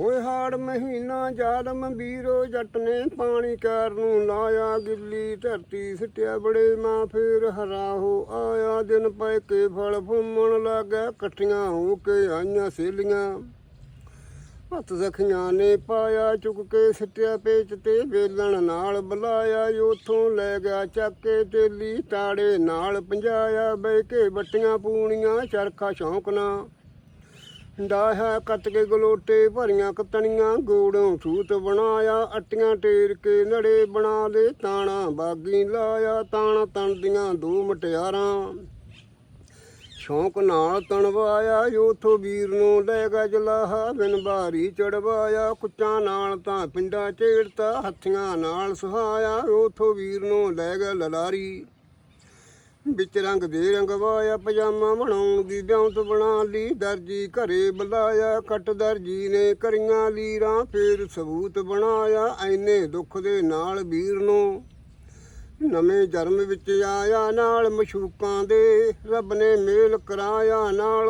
ਹੋਏ ਹਾੜ ਮਹੀਨਾ ਜਾਦਮ ਵੀਰੋ ਜੱਟ ਨੇ ਪਾਣੀ ਕਾਰ ਨੂੰ ਲਾਇਆ, ਗਿੱਲੀ ਧਰਤੀ ਸਿੱਟਿਆ ਬੜੇ ਮਾਂ ਫੇਰ ਹਰਾ ਹੋ ਆਇਆ, ਦਿਨ ਪੈ ਕੇ ਫਲ ਫੁੰਮਣ ਲੱਗਾ, ਇਕੱਠੀਆਂ ਹੋ ਕੇ ਆਈਆਂ ਸੇਲੀਆਂ। ਹੱਥ ਜ਼ਖੀਆਂ ਨੇ ਪਾਇਆ, ਚੁੱਕ ਕੇ ਸਿੱਟਿਆ ਪੇਚ ਤੇ ਵੇਲਣ ਨਾਲ ਬੁਲਾਇਆ ਉਥੋਂ ਲੈ ਗਿਆ ਚੱਕ ਕੇ ਤੇਲੀ, ਤਾੜੇ ਨਾਲ ਪੰਜਾਇਆ, ਬਹਿ ਕੇ ਬੱਟੀਆਂ ਪੂਣੀਆਂ, ਚਰਖਾ ਸ਼ੌਂਕ ਨਾ ਡਾਹਾ ਕੱਟ ਕੇ ਗਲੋਟੇ ਭਰੀਆਂ ਕਤਣੀਆਂ, ਗੋੜੋਂ ਸੂਤ ਬਣਾਇਆ, ਅੱਟੀਆਂ ਟੇਰ ਕੇ ਨੜੇ ਬਣਾ ਦੇ ਤਾਣਾ ਬਾਗੀ ਲਾਇਆ, ਤਾਣਾ ਤਣਦੀਆਂ ਦੋ ਮਟਿਆਰਾਂ। ਸ਼ੌਂਕ ਨਾਲ ਤਣਵਾਇਆ ਉਥੋਂ ਵੀਰ ਨੂੰ ਲੈ ਗਿਆ ਜਲਾਹਾ, ਬਿਨ ਬਾਰੀ ਚੜਵਾਇਆ, ਕੁੱਚਾਂ ਨਾਲ ਤਾਂ ਪਿੰਡਾ ਝੇੜਤਾ ਹੱਥੀਆਂ ਨਾਲ ਸੁਹਾਇਆ ਉਥੋਂ ਵੀਰ ਨੂੰ ਲੈ ਗਿਆ ਲਲਾਰੀ। ਵਿੱਚ ਰੰਗ ਦੇ ਰੰਗ ਪਜਾਮਾ ਬਣਾਉਣ ਦੀ ਵਿਉਂਤ ਬਣਾ ਲਈ, ਦਰਜੀ ਘਰੇ ਬੁਲਾਇਆ ਕੱਟ ਦਰਜੀ ਨੇ ਕਰੀਆਂ ਲੀਰਾਂ, ਫੇਰ ਸਬੂਤ ਬਣਾਇਆ, ਐਨੇ ਦੁੱਖ ਦੇ ਨਾਲ ਵੀਰ ਨੂੰ ਨਵੇਂ ਜਨਮ ਵਿੱਚ ਆਇਆ, ਨਾਲ ਮਸ਼ੂਕਾਂ ਦੇ, ਰੱਬ ਨੇ ਮੇਲ ਕਰਾਇਆ, ਨਾਲ